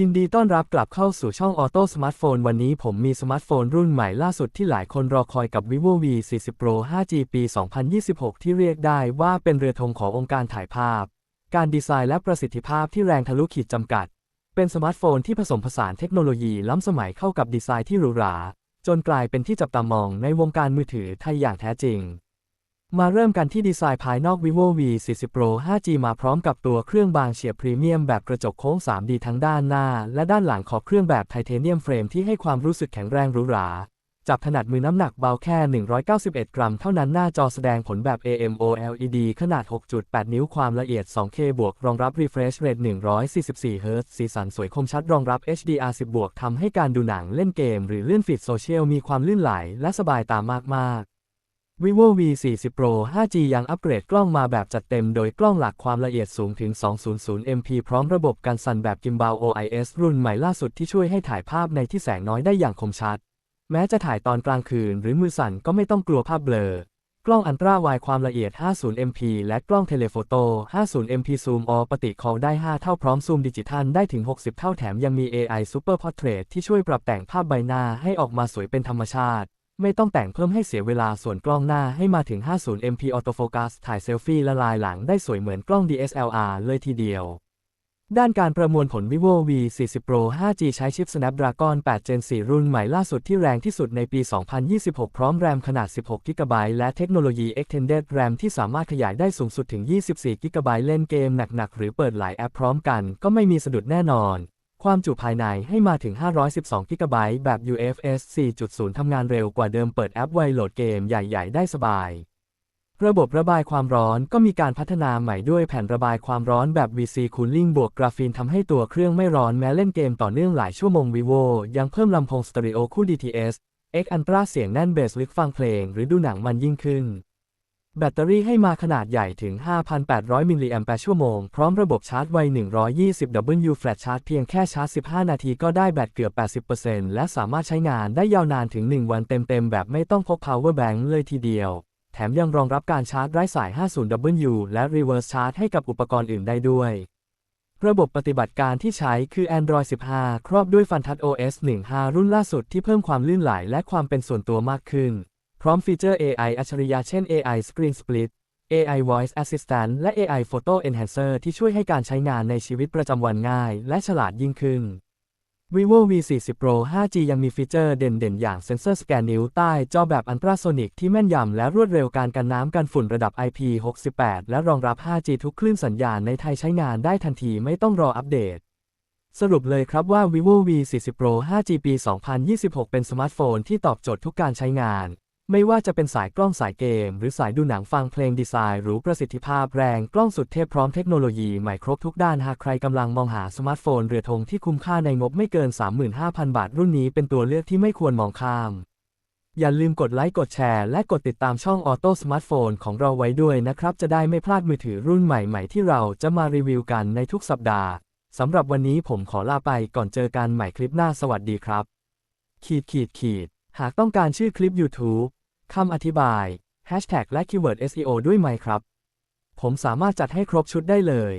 ยินดีต้อนรับกลับเข้าสู่ช่องออโต้สมาร์ทโฟนวันนี้ผมมีสมาร์ทโฟนรุ่นใหม่ล่าสุดที่หลายคนรอคอยกับ vivo v 4 0 pro 5G ปี 2026 ที่เรียกได้ว่าเป็นเรือธงขององค์การถ่ายภาพ การดีไซน์และประสิทธิภาพที่แรงทะลุขีดจำกัด เป็นสมาร์ทโฟนที่ผสมผสานเทคโนโลยีล้ำสมัยเข้ากับดีไซน์ที่หรูหรา จนกลายเป็นที่จับตามองในวงการมือถือไทยอย่างแท้จริง มาเริ่มกันที่ดีไซน์ภายนอก vivo v 4 0 pro 5G มาพร้อมกับตัวเครื่องบางเฉียบพรีเมียมแบบกระจกโค้ง 3D ทั้งด้านหน้า และด้านหลังขอบเครื่องแบบไทเทเนียมเฟรมที่ให้ความรู้สึกแข็งแรงหรูหรา จับถนัดมือน้ำหนักเบาแค่ 191 กรัม เท่านั้นหน้าจอแสดงผลแบบ AMOLED ขนาด 6.8 นิ้วความละเอียด 2K บวกรองรับ refresh rate 144 Hz สีสันสวยคมชัดรองรับ HDR10 บวกทำให้การดูหนังเล่นเกม หรือเลื่อนฟีดโซเชียลมีความลื่นไหลและสบายตามากๆ vivo v 4 0 pro 5G ยังอัปเกรดกล้องมาแบบจัดเต็มโดยกล้องหลักความละเอียดสูงถึง 200 MP พร้อมระบบการสั่นแบบ Gimbal OIS รุ่นใหม่ล่าสุดที่ช่วยให้ถ่ายภาพในที่แสงน้อยได้อย่างคมชัด แม้จะถ่ายตอนกลางคืนหรือมือสั่นก็ไม่ต้องกลัวภาพเบลอ กล้องอันตราไวความละเอียด 50 MP และกล้องเทเลโฟโต้ 50 MP ซูมออปติคอลได้ 5 เท่าพร้อมซูมดิจิทัลได้ถึง 60 เท่าแถมยังมี AI Super Portrait ที่ช่วยปรับแต่งภาพใบหน้าให้ออกมาสวยเป็นธรรมชาติ ไม่ต้องแต่งเพิ่มให้เสียเวลาส่วนกล้องหน้าให้มาถึง 50 MP Autofocus ถ่ายเซลฟี่ละลายหลังได้สวยเหมือนกล้อง DSLR เลยทีเดียว ด้านการประมวลผล vivo v 4 0 pro 5G ใช้ชิป Snapdragon 8 Gen 4 รุ่นใหม่ล่าสุดที่แรงที่สุดในปี 2026 พร้อมแรมขนาด 16 GB และเทคโนโลยี Extended RAM ที่สามารถขยายได้สูงสุดถึง 24 GB เล่นเกมหนักๆ หรือเปิดหลายแอปพร้อมกันก็ไม่มีสะดุดแน่นอน ความจุภายในให้มาถึง 512 GB แบบ UFS 4.0 ทำงานเร็วกว่าเดิมเปิดแอปไวโหลดเกมใหญ่ ๆ ได้สบาย ระบบระบายความร้อนก็มีการพัฒนาใหม่ด้วยแผ่นระบายความร้อนแบบ VC Cooling บวกกราฟีนทำให้ตัวเครื่องไม่ร้อนแม้เล่นเกมต่อเนื่องหลายชั่วโมง vivo ยังเพิ่มลำโพงสเตอริโอคู่ DTS X Ultra เสียงแน่นเบสลึกฟังเพลงหรือดูหนังมันยิ่งขึ้น แบตเตอรี่ให้มาขนาดใหญ่ถึง 5,800 มิลลิแอมแปร์ชั่วโมง พร้อมระบบชาร์จไว 120W Flash Charge เพียงแค่ชาร์จ 15 นาทีก็ได้แบตเกือบ 80%และสามารถใช้งานได้ยาวนานถึง 1 วันเต็มๆ แบบไม่ต้องพก power bank เลยทีเดียว แถมยังรองรับการชาร์จไร้สาย 50W และ reverse charge ให้กับอุปกรณ์อื่นได้ด้วย ระบบปฏิบัติการที่ใช้คือ Android 15 ครอบด้วย FunTouch OS 15 รุ่นล่าสุดที่เพิ่มความลื่นไหลและความเป็นส่วนตัวมากขึ้น พร้อมฟีเจอร์ AI อัจฉริยะเช่น AI Screen Split AI Voice Assistant และ AI Photo Enhancer ที่ช่วยให้การใช้งานในชีวิตประจำวันง่าย และฉลาดยิ่งขึ้น vivo v 4 0 pro 5G ยังมีฟีเจอร์เด่นๆ อย่างเซ็นเซอร์สแกนนิ้วใต้จอแบบอันตราโซนิกที่แม่นยำและรวดเร็วการกันน้ำกันฝุ่นระดับ IP68 และรองรับ 5G ทุกคลื่นสัญญาณในไทยใช้งานได้ทันทีไม่ต้องรออัปเดต สรุปเลยครับว่า vivo v 4 0 pro 5G ปี 2026 เป็นสมาร์ทโฟนที่ตอบโจทย์ทุกการใช้งาน ไม่ว่าจะเป็นสายกล้องสายเกม หรือสายดูหนังฟังเพลงดีไซน์หรูประสิทธิภาพแรงกล้องสุดเทพพร้อมเทคโนโลยีใหม่ครบทุกด้านหากใครกำลังมองหาสมาร์ทโฟนเรือธงที่คุ้มค่าในงบไม่เกิน 35,000 บาท รุ่นนี้เป็นตัวเลือกที่ไม่ควรมองข้าม อย่าลืมกดไลค์กดแชร์และกดติดตามช่องออโต้สมาร์ทโฟนของเราไว้ด้วยนะครับ จะได้ไม่พลาดมือถือรุ่นใหม่ๆ ที่เราจะมารีวิวกันในทุกสัปดาห์สำหรับวันนี้ผมขอลาไปก่อนเจอกันใหม่คลิปหน้าสวัสดีครับ ขีดขีดขีดหากต้องการชื่อคลิป YouTube คำอธิบาย Hashtag และคีย์เวิร์ด SEO ด้วยไหมครับ ผมสามารถจัดให้ครบชุดได้เลย